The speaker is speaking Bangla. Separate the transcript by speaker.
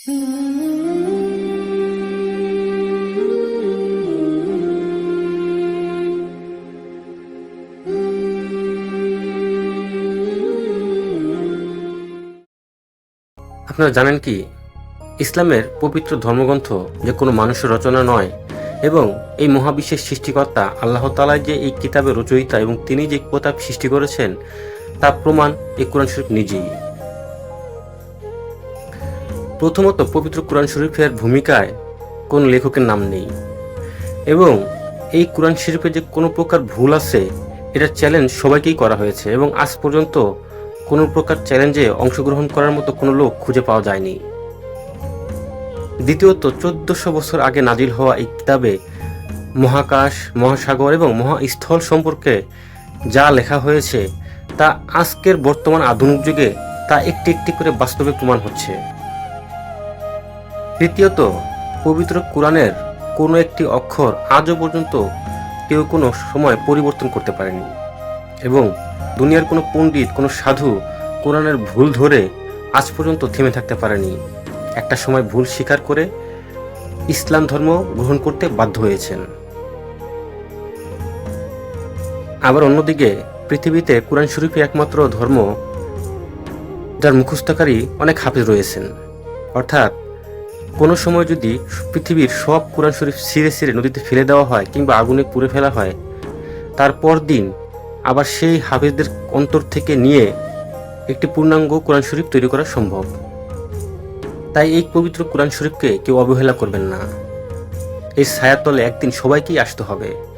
Speaker 1: আপনারা জানেন কি? ইসলামের পবিত্র ধর্মগ্রন্থ যে কোনো মানুষের রচনা নয় এবং এই মহাবিশ্বের সৃষ্টিকর্তা আল্লাহ তালা যে এই কিতাবের রচয়িতা এবং তিনি যে কিতাব সৃষ্টি করেছেন, তার প্রমাণ এই কোরআন শরীফ নিজেই। প্রথমত পবিত্র কোরআন শরীফের ভূমিকায় কোন লেখকের নাম নেই। এবং এই কোরআন শরীফে যে কোনো প্রকার ভুল আছে, এটা চ্যালেঞ্জ সবাইকেই করা হয়েছে এবং আজ পর্যন্ত কোনো প্রকার চ্যালেঞ্জে অংশগ্রহণ করার মতো কোনো লোক খুঁজে পাওয়া যায়নি। দ্বিতীয়ত, চোদ্দশো বছর আগে নাজিল হওয়া এই কিতাবে মহাকাশ, মহাসাগর এবং মহাস্থল সম্পর্কে যা লেখা হয়েছে, তা আজকের বর্তমান আধুনিক যুগে তা একটি একটি করে বাস্তবে প্রমাণ হচ্ছে। তৃতীয়ত পবিত্র কোরআনের কোনো একটি অক্ষর আজও পর্যন্ত কেউ কোনো সময় পরিবর্তন করতে পারেনি এবং দুনিয়ার কোনো পণ্ডিত, কোনো সাধু কোরআনের ভুল ধরে আজ পর্যন্ত থেমে থাকতে পারেনি। একটা সময় ভুল স্বীকার করে ইসলাম ধর্ম গ্রহণ করতে বাধ্য হয়েছেন। আবার অন্যদিকে, পৃথিবীতে কোরআন শরীফই একমাত্র ধর্ম যার মুখস্থকারী অনেক হাফিজ রয়েছেন। অর্থাৎ কোনো সময় যদি পৃথিবীর সব কোরআন শরীফ সিরে ছিঁড়ে নদীতে ফেলে দেওয়া হয় কিংবা আগুনে পুড়ে ফেলা হয় তারপর দিন আবার সেই হাফিজদের অন্তর থেকে নিয়ে একটি পূর্ণাঙ্গ কোরআন শরীফ তৈরি করা সম্ভব। তাই এই পবিত্র কোরআন শরীফকে কেউ অবহেলা করবেন না। এই ছায়াতলে একদিন সবাইকেই আসতে হবে।